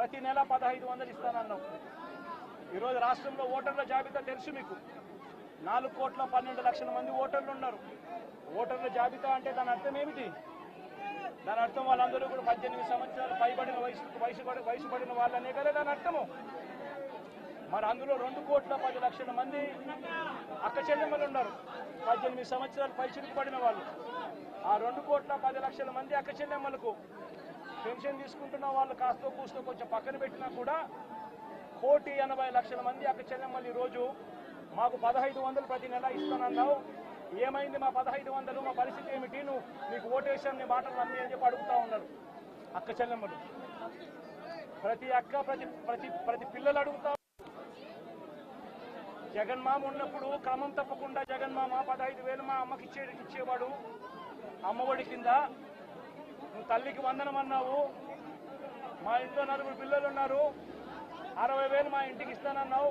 ప్రతి నెల పదహైదు వందలు ఇస్తానన్నావు. ఈరోజు రాష్ట్రంలో ఓటర్ల జాబితా తెలుసు మీకు. నాలుగు కోట్ల పన్నెండు లక్షల మంది ఓటర్లు ఉన్నారు. ఓటర్ల జాబితా అంటే దాని అర్థం ఏమిటి? దాని అర్థం వాళ్ళందరూ కూడా పద్దెనిమిది సంవత్సరాలు పైబడిన వయసు వయసు వయసు పడిన వాళ్ళనే కదా దాని అర్థము? మరి అందులో రెండు కోట్ల పది లక్షల మంది అక్క చెల్లెమ్మలు ఉన్నారు. పద్దెనిమిది సంవత్సరాలు పైచిలకు పడిన వాళ్ళు. ఆ రెండు కోట్ల పది లక్షల మంది అక్క చెల్లెమ్మలకు పెన్షన్ తీసుకుంటున్న వాళ్ళు కాస్తో కూస్తో కొంచెం పక్కన పెట్టినా కూడా కోటి ఎనభై లక్షల మంది అక్క చెల్లెమ్మలు ఈరోజు మాకు పదహైదు వందలు ప్రతి నెల ఇస్తానన్నావు. ఏమైంది మా పదహైదు వందలు? మా పరిస్థితి ఏమిటి? నువ్వు నీకు ఓటేసాను నీ మాటలు నమ్మి అని చెప్పి అడుగుతా ఉన్నారు అక్క చెల్లెమ్మలు. ప్రతి అక్క ప్రతి ప్రతి ప్రతి పిల్లలు అడుగుతా జగన్మామ ఉన్నప్పుడు క్రమం తప్పకుండా జగన్మామ పదహైదు వేలు మా అమ్మకి ఇచ్చే ఇచ్చేవాడు. అమ్మఒడి కింద తల్లికి వందనం అన్నావు. మా ఇంట్లో నలుగురు పిల్లలు ఉన్నారు. అరవై వేలు మా ఇంటికి ఇస్తానన్నావు.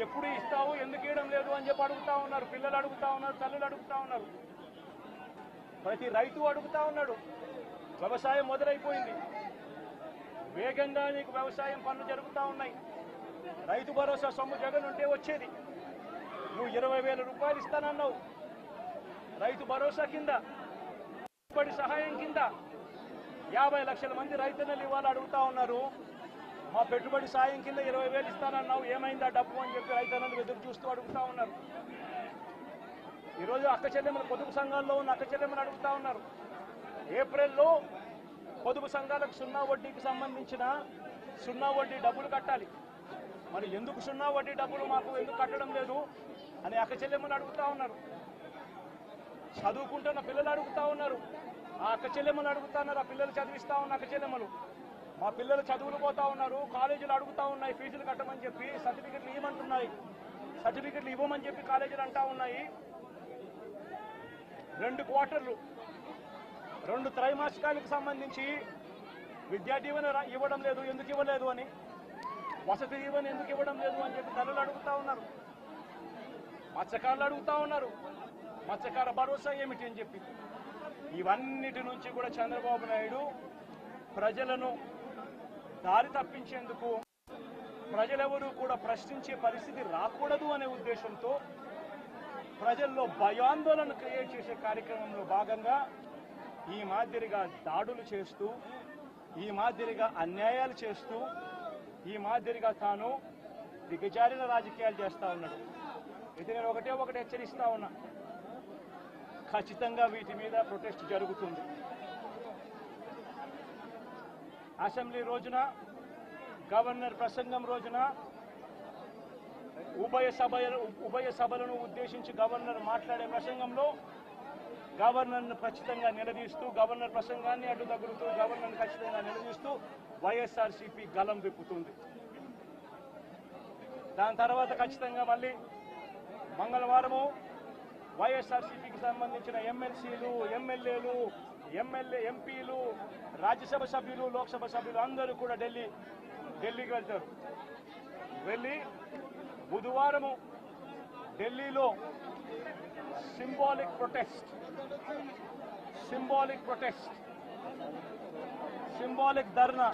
ఎప్పుడు ఇస్తావు? ఎందుకు ఇవ్వడం లేదు అని చెప్పి అడుగుతా ఉన్నారు. పిల్లలు అడుగుతా ఉన్నారు తల్లులు అడుగుతా ఉన్నారు. ప్రతి రైతు అడుగుతా ఉన్నాడు. వ్యవసాయం మొదలైపోయింది. వేగంగా నీకు వ్యవసాయం పనులు జరుగుతూ ఉన్నాయి. రైతు భరోసా సొమ్ము జగన్ ఉంటే వచ్చేది. నువ్వు ఇరవై వేల రూపాయలు ఇస్తానన్నావు. రైతు భరోసా కింద పెట్టుబడి సహాయం కింద. యాభై లక్షల మంది రైతన్నలు ఇవ్వాలి అడుగుతా ఉన్నారు. మా పెట్టుబడి సాయం కింద ఇరవై వేలు ఇస్తానన్నావు ఏమైందా డబ్బు అని చెప్పి రైతన్నలు ఎదురు చూస్తూ అడుగుతా ఉన్నారు. ఈరోజు అక్క చెల్లెమ్మల పొదుపు సంఘాల్లో ఉన్న అక్క చెల్లెమ్మలు అడుగుతా ఉన్నారు. ఏప్రిల్లో పొదుపు సంఘాలకు సున్నా వడ్డీకి సంబంధించిన సున్నా వడ్డీ డబ్బులు కట్టాలి. మరి ఎందుకు సున్నా వడ్డీ డబ్బులు మాకు ఎందుకు కట్టడం లేదు అని అక్క చెల్లెమ్మలు అడుగుతా ఉన్నారు. చదువుకుంటున్న పిల్లలు అడుగుతా ఉన్నారు. ఆ అక్క చెల్లెమ్మలు అడుగుతా ఉన్నారు ఆ పిల్లలు చదివిస్తా ఉన్న అక్క చెల్లెమ్మలు. మా పిల్లలు చదువులు పోతా ఉన్నారు కాలేజీలు అడుగుతా ఉన్నాయి ఫీజులు కట్టమని చెప్పి సర్టిఫికెట్లు ఇవ్వమంటున్నాయి. సర్టిఫికెట్లు ఇవ్వమని చెప్పి కాలేజీలు అంటా ఉన్నాయి. రెండు క్వార్టర్లు రెండు త్రైమాసికాలకు సంబంధించి విద్యా దీవెన ఇవ్వడం లేదు ఎందుకు ఇవ్వలేదు అని వసతి దీవెన ఎందుకు ఇవ్వడం లేదు అని చెప్పి తల్లులు అడుగుతా ఉన్నారు. మత్స్యకారులు అడుగుతా ఉన్నారు. మత్స్యకార భరోసా ఏమిటి అని చెప్పి. ఇవన్నిటి నుంచి కూడా చంద్రబాబు నాయుడు ప్రజలను దారి తప్పించేందుకు ప్రజలెవరూ కూడా ప్రశ్నించే పరిస్థితి రాకూడదు అనే ఉద్దేశంతో ప్రజల్లో భయాందోళన క్రియేట్ చేసే కార్యక్రమంలో భాగంగా ఈ మాదిరిగా దాడులు చేస్తూ ఈ మాదిరిగా అన్యాయాలు చేస్తూ ఈ మాదిరిగా తాను దిగజారిన రాజకీయాలు చేస్తా ఉన్నాడు. ఇది నేను ఒకటే ఒకటి హెచ్చరిస్తా ఉన్నా. ఖచ్చితంగా వీటి మీద ప్రొటెస్ట్ జరుగుతుంది. అసెంబ్లీ రోజున గవర్నర్ ప్రసంగం రోజున ఉభయ సభ ఉభయ సభలను ఉద్దేశించి గవర్నర్ మాట్లాడే ప్రసంగంలో గవర్నర్ను ఖచ్చితంగా నిలదీస్తూ గవర్నర్ ప్రసంగాన్ని అడ్డు తగులుతూ గవర్నర్ను ఖచ్చితంగా నిలదీస్తూ వైఎస్ఆర్సీపీ గలం విప్పుతుంది. దాని తర్వాత ఖచ్చితంగా మళ్ళీ మంగళవారము వైఎస్ఆర్సీపీకి సంబంధించిన ఎమ్మెల్సీలు ఎమ్మెల్యేలు ఎమ్మెల్యే ఎంపీలు రాజ్యసభ సభ్యులు లోక్సభ సభ్యులు అందరూ కూడా ఢిల్లీ ఢిల్లీకి వెళ్తారు. వెళ్ళి బుధవారము ఢిల్లీలో symbolic protest symbolic protest symbolic dharna.